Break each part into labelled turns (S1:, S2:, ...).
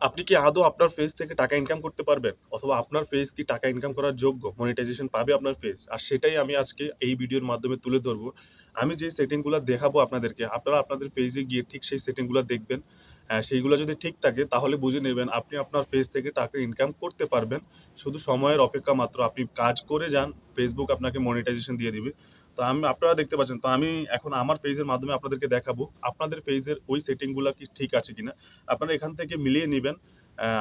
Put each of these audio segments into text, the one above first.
S1: আপনি কি আদৌ আপনার পেজ থেকে টাকা ইনকাম করতে পারবেন? অথবা আপনার পেজ কি টাকা ইনকাম করার যোগ্য? মনিটাইজেশন পাবে আপনার পেজ? আর সেটাই আমি আজকে এই ভিডিওর মাধ্যমে তুলে ধরবো। আমি যে সেটিংগুলা দেখাবো আপনাদেরকে, আপনারা আপনাদের পেজে গিয়ে ঠিক সেই সেটিংগুলা দেখবেন। সেইগুলা যদি ঠিক থাকে তাহলে বুঝে নেবেন আপনি আপনার পেজ থেকে টাকা ইনকাম করতে পারবেন। শুধু সময়ের অপেক্ষা মাত্র। আপনি কাজ করে যান, ফেসবুক আপনাকে মনিটাইজেশন দিয়ে দিবে। তো আমি, আপনারা দেখতে পাচ্ছেন। তো আমি এখন আমার পেজের মাধ্যমে আপনাদেরকে দেখাবো, আপনাদের পেজের ওই সেটিংগুলা কি ঠিক আছে কিনা? আপনারা এখান থেকে মিলিয়ে নিবেন।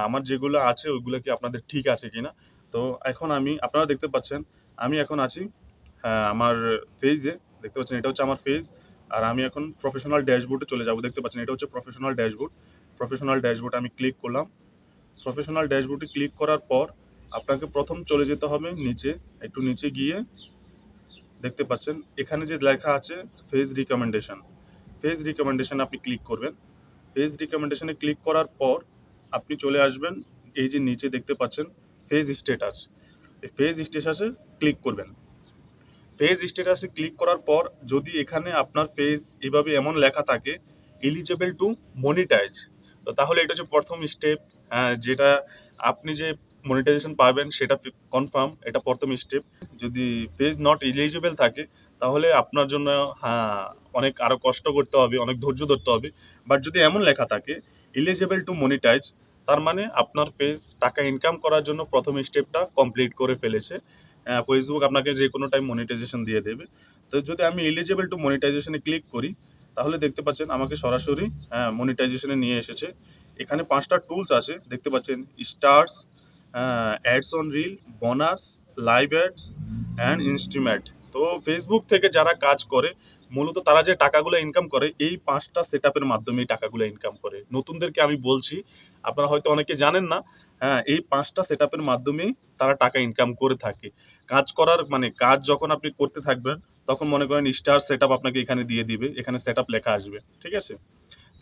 S1: আমার যেগুলো আছে ওইগুলো কি আপনাদের ঠিক আছে কিনা? তো এখন আমি, আপনারা দেখতে পাচ্ছেন, আমি এখন আছি আমার পেজে। দেখতে পাচ্ছেন, এটা হচ্ছে আমার পেজ। আর আমি এখন প্রফেশনাল ড্যাশবোর্ডে চলে যাব। দেখতে পাচ্ছেন, এটা হচ্ছে প্রফেশনাল ড্যাশবোর্ড। প্রফেশনাল ড্যাশবোর্ড আমি ক্লিক করলাম। প্রফেশনাল ড্যাশবোর্ডে ক্লিক করার পর, আপনাকে প্রথম চলে যেতে হবে নিচে। একটু নিচে গিয়ে দেখতে পাচ্ছেন, এখানে যে লেখা আছে ফেজ রিকমেন্ডেশন। ফেজ রিকমেন্ডেশন আপনি ক্লিক করবেন। ফেজ রিকমেন্ডেশন ক্লিক করার পর আপনি চলে আসবেন, এই যে নিচে দেখতে পাচ্ছেন পেজ স্ট্যাটাস। এই পেজ স্ট্যাটাসে ক্লিক করবেন। পেজ স্ট্যাটাসে ক্লিক করার পর যদি এখানে আপনার ফেজ এভাবে এমন লেখা থাকে এলিজিবল টু মনিটাইজ তো তাহলে এটা হচ্ছে প্রথম স্টেপ যেটা আপনি যে মনিটাইজেশন পাবেন সেটা কনফার্ম এটা প্রথম স্টেপ। যদি পেজ নট এলিজিবল থাকে তাহলে আপনার জন্য হ্যাঁ, অনেক আরও কষ্ট করতে হবে, অনেক ধৈর্য ধরতে হবে। বাট যদি এমন লেখা থাকে এলিজিবল টু মনিটাইজ তার মানে আপনার পেজ টাকা ইনকাম করার জন্য প্রথম স্টেপটা কমপ্লিট করে ফেলেছে। Facebook আপনাকে যেকোনো টাইম মনিটাইজেশন দিয়ে দেবে। তো যদি আমি এলিজিবল টু মনিটাইজেশন ক্লিক করি তাহলে দেখতে পাচ্ছেন আমাকে সরাসরি মনিটাইজেশন নিয়ে এসেছে। এখানে পাঁচটা টুলস আছে। দেখতে পাচ্ছেন stars, ads on reel, bonus, live ads and instream. তো ফেসবুক থেকে যারা কাজ করে মূলত তারা যে টাকাগুলো ইনকাম করে এই ৫ টা সেটআপ এর মাধ্যমে এই টাকাগুলো ইনকাম করে। নতুনদেরকে আমি বলছি, আপনারা হয়তো অনেকে জানেন না। হ্যাঁ, এই ৫ টা সেটআপ এর মাধ্যমেই তারা টাকা ইনকাম করে থাকে। কাজ করার মানে কাজ যখন আপনি করতে থাকবেন তখন মনে করেন স্টার সেটআপ আপনাকে এখানে দিয়ে দিবে। এখানে সেটআপ লেখা আসবে। ঠিক আছে?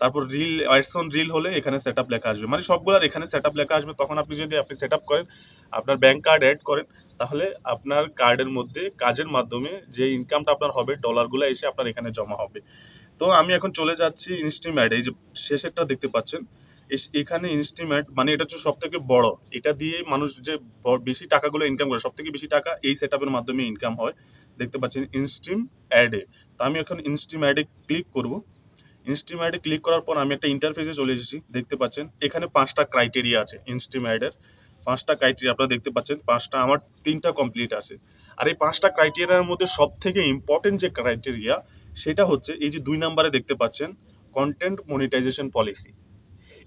S1: তারপর রিল অ্যাডস অন রিল হলে এখানে সেটআপ লেখা আসবে। মানে সবগুলার এখানে সেট আপ লেখা আসবে। তখন আপনি যদি আপনি সেট আপ করেন, আপনার ব্যাংক কার্ড অ্যাড করেন তাহলে আপনার কার্ডের মধ্যে কাজের মাধ্যমে যে ইনকামটা আপনার হবে ডলারগুলো এসে আপনার এখানে জমা হবে। তো আমি এখন চলে যাচ্ছি ইনস্ট্রিমেট এই যে শেষেরটা দেখতে পাচ্ছেন। এখানে ইনস্ট্রিমেট মানে এটা হচ্ছে সবথেকে বড়। এটা দিয়ে মানুষ যে বেশি টাকাগুলো ইনকাম করে সবথেকে বেশি টাকা এই এর মাধ্যমে ইনকাম হয়। দেখতে পাচ্ছেন ইনস্ট্রিম অ্যাডে। তো আমি এখন ইনস্ট্রিম অ্যাডে ক্লিক করব। ইনস্ট্রিম অ্যাড ক্লিক করার পর আমি একটা ইন্টারফেসে চলে এসেছি। দেখতে পাচ্ছেন এখানে পাঁচটা ক্রাইটেরিয়া আছে ইনস্ট্রিম অ্যাড এর। ৫ টা ক্রাইটেরিয়া আপনারা দেখতে পাচ্ছেন, পাঁচটা আমার তিনটা কমপ্লিট আছে। আর এই পাঁচটা ক্রাইটেরিয়ার মধ্যে সব থেকে ইম্পোর্টেন্ট যে ক্রাইটেরিয়া সেটা হচ্ছে এই যে দুই নাম্বারে দেখতে পাচ্ছেন কন্টেন্ট মনিটাইজেশন পলিসি।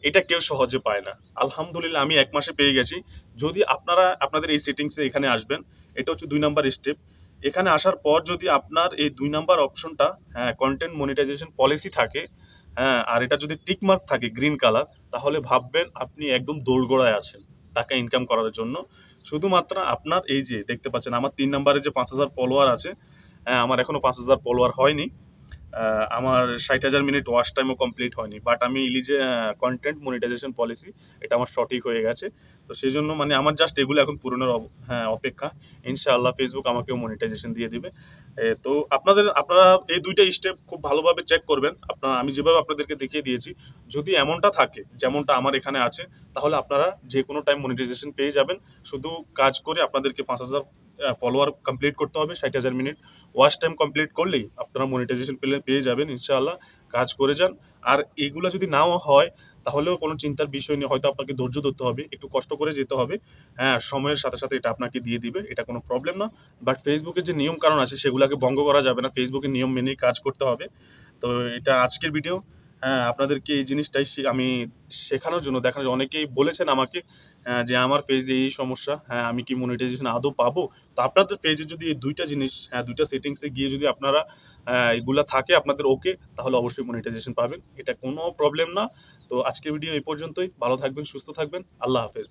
S1: এটা কেউ সহজে পায় না। আলহামদুলিল্লাহ, আমি এক মাসে পেয়ে গেছি। যদি আপনারা, আপনাদের এই সেটিংসে এখানে আসবেন। এটা হচ্ছে দুই নাম্বার স্টেপ। এখানে আসার পর যদি আপনার এই দুই নাম্বার অপশনটা হ্যাঁ, কন্টেন্ট মনিটাইজেশন পলিসি থাকে, হ্যাঁ, আর এটা যদি টিকমার্ক থাকে গ্রিন কালার তাহলে ভাববেন আপনি একদম দোরগোড়ায় আছেন টাকা ইনকাম করার জন্য। শুধুমাত্র আপনার এই যে দেখতে পাচ্ছেন আমার তিন নাম্বারে যে ৫০০০ ফলোয়ার আছে, হ্যাঁ, আমার এখনও পাঁচ হাজার ফলোয়ার হয়নি। আমার ৬০,০০০ মিনিট ওয়াচ টাইমও কমপ্লিট হয়নি। বাট আমি ইলিজে কন্টেন্ট মনিটাইজেশন পলিসি এটা আমার সঠিক হয়ে গেছে। তো সেই জন্য মানে আমার জাস্ট এগুলো এখন পূরণের অব হ্যাঁ, অপেক্ষা। ইনশাআল্লাহ ফেসবুক আমাকেও মনিটাইজেশন দিয়ে দিবে। তো আপনাদের আপনারা এই দুইটা স্টেপ খুব ভালোভাবে চেক করবেন। আপনারা আমি যেভাবে আপনাদেরকে দেখিয়ে দিয়েছি। যদি এমনটা থাকে যেমনটা আমার এখানে আছে তাহলে আপনারা যে কোনো টাইম মনিটাইজেশন পেয়ে যাবেন। শুধু কাজ করে আপনাদেরকে ৫০০০ অ্যা ফলোয়ার কমপ্লিট করতে হবে ৬০,০০০ মিনিট। ওয়াচ টাইম কমপ্লিট করলেই আপনারা মনিটাইজেশন পেলে পেয়ে যাবেন ইনশাআল্লাহ। কাজ করে যান। আর এগুলা যদি নাও হয় তাহলেও কোনো চিন্তার বিষয় নেই। হয়তো আপনাকে ধৈর্য ধরতে হবে। একটু কষ্ট করে যেতে হবে। হ্যাঁ, সময়ের সাথে, সাথে এটা আপনাকে দিয়ে দিবে। এটা কোনো প্রবলেম না। বাট ফেসবুকের যে নিয়ম কানুন আছে সেগুলোকে ভঙ্গ করা যাবে না। ফেসবুকের নিয়ম মেনেই কাজ করতে হবে। তো এটা আজকের ভিডিও। হ্যাঁ, আপনাদেরকে এই জিনিসটাই আমি শেখানোর জন্য জন্য অনেকেই বলেছেন আমাকে যে আমার পেজে এই সমস্যা। হ্যাঁ, আমি কি মনিটাইজেশন আদৌ পাবো? তো আপনাদের পেজে যদি এই দুইটা জিনিস হ্যাঁ, দুইটা সেটিংসে গিয়ে যদি আপনারা এগুলা থাকে আপনাদের ওকে তাহলে অবশ্যই মনিটাইজেশন পাবেন। এটা কোনো প্রবলেম না। তো আজকের ভিডিও এই পর্যন্তই। ভালো থাকবেন, সুস্থ থাকবেন। আল্লাহ হাফেজ।